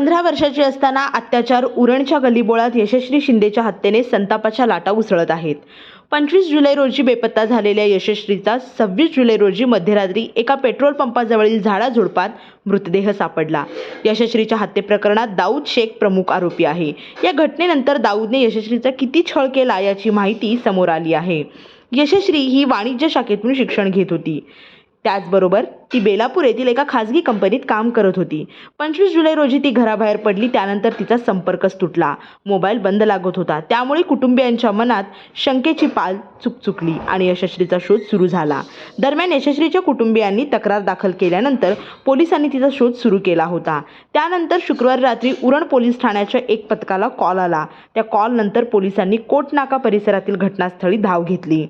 पंधरा वर्षाची असताना अत्याचार उरणच्या गल्लीबोळात यशस्वी शिंदेच्या हत्येने संतापाच्या लाटा उसळत आहेत. पंचवीस जुलै रोजी बेपत्ता झालेल्या यशस्वीचा सव्वीस जुलै रोजी मध्यरात्री एका पेट्रोल पंपाजवळील झाडाझुडपात मृतदेह सापडला. यशस्वीच्या हत्येप्रकरणात दाऊद शेख प्रमुख आरोपी आहे. या घटनेनंतर दाऊदने यशस्वीचा किती छळ केला याची माहिती समोर आली आहे. यशस्वी ही वाणिज्य शाखेतून शिक्षण घेत होती. त्याचबरोबर ती बेलापूर येथील एका खाजगी कंपनीत काम करत होती. पंचवीस जुलै रोजी ती घराबाहेर पडली त्यानंतर तिचा संपर्कच तुटला. मोबाईल बंद लागत होता. त्यामुळे कुटुंबियांच्या मनात शंकेची पाल चुकचुकली आणि यशस्वीचा शोध सुरू झाला. दरम्यान यशस्वीच्या कुटुंबियांनी तक्रार दाखल केल्यानंतर पोलिसांनी तिचा शोध सुरू केला होता. त्यानंतर शुक्रवारी रात्री उरण पोलीस ठाण्याच्या एक पथकाला कॉल आला. त्या कॉलनंतर पोलिसांनी कोटनाका परिसरातील घटनास्थळी धाव घेतली.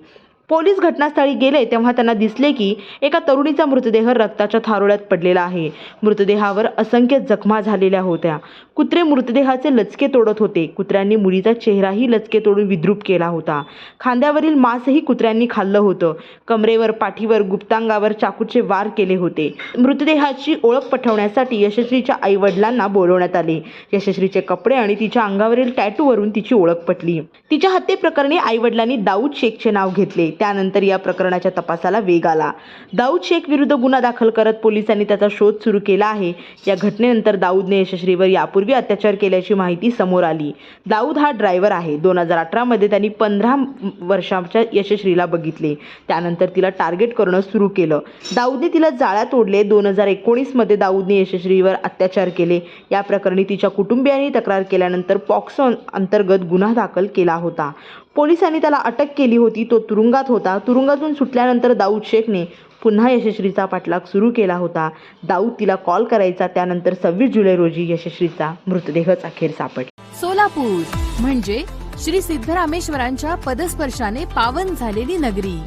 पोलीस घटनास्थळी गेले तेव्हा त्यांना दिसले की एका तरुणीचा मृतदेह रक्ताच्या थारोळ्यात पडलेला आहे. मृतदेहावर असंख्य जखमा झालेल्या होत्या. कुत्रे मृतदेहाचे लचके तोडत होते. कुत्र्यांनी मुलीचा चेहराही लचके तोडून विद्रूप केला होता. खांद्यावरील मांसही कुत्र्यांनी खाल्लं होतं. कमरेवर पाठीवर गुप्तांगावर चाकूचे वार केले होते. मृतदेहाची ओळख पटवण्यासाठी यशस्वीच्या आईवडिलांना बोलवण्यात आले. यशस्वीचे कपडे आणि तिच्या अंगावरील टॅटूवरून तिची ओळख पटली. तिच्या हत्येप्रकरणी आईवडिलांनी दाऊद शेखचे नाव घेतले. त्यानंतर या प्रकरणाच्या तपासाला वेग आला. दाऊद शेख विरुद्ध गुन्हा दाखल करत पोलिसांनी त्याचा शोध सुरू केला आहे. या घटनेनंतर दाऊदने यशस्वीवर यापूर्वी अत्याचार केल्याची माहिती समोर आली. दाऊद हा ड्रायव्हर आहे. दोन हजार अठरामध्ये त्यांनी पंधरा वर्षाच्या यशस्वीला बघितले. त्यानंतर तिला टार्गेट करणं सुरू केलं. दाऊदने तिला जाळ्यात ओढले दोन हजार एकोणीसमध्ये दाऊदने यशस्वीवर अत्याचार केले. या प्रकरणी तिच्या कुटुंबियांनी तक्रार केल्यानंतर पॉक्सो अंतर्गत गुन्हा दाखल केला होता. पोलिसांनी त्याला अटक केली होती. तो तुरुंगात होता. तुरुंगातून सुटल्यानंतर दाऊद शेखने पुन्हा यशस्वीचा पाठलाग सुरू केला होता. दाऊद तिला कॉल करायचा. त्यानंतर सव्वीस जुलै रोजी यशस्वीचा मृतदेहच अखेर सापडला. सोलापूर म्हणजे श्री सिद्धरामेश्वरांच्या पदस्पर्शाने पावन झालेली नगरी.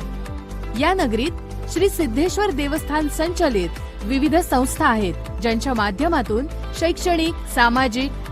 या नगरीत श्री सिद्धेश्वर देवस्थान संचलित विविध संस्था आहेत ज्यांच्या माध्यमातून शैक्षणिक सामाजिक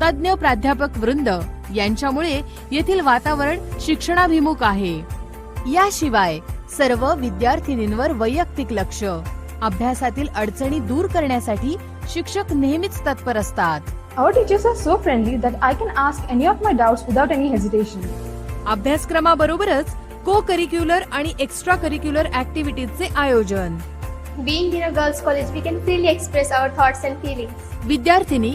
तज्ञ प्राध्यापक वृंद यांच्यामुळे येथील वातावरण शिक्षणाभिमुख आहे याशिवाय सर्व विद्यार्थिनींवर वैयक्तिक लक्ष अभ्यासातील अडचणी दूर करण्यासाठी शिक्षक नेहमीच तत्पर असतात Our teachers are so friendly that I can ask any of my doubts without any hesitation. अभ्यासक्रमाबरोबरच को करिक्युलर आणि एक्स्ट्रा करिक्युलर ऍक्टिव्हिटीजचे आयोजन Being in a girls' college, we can freely express our thoughts and feelings. विद्यार्थिनी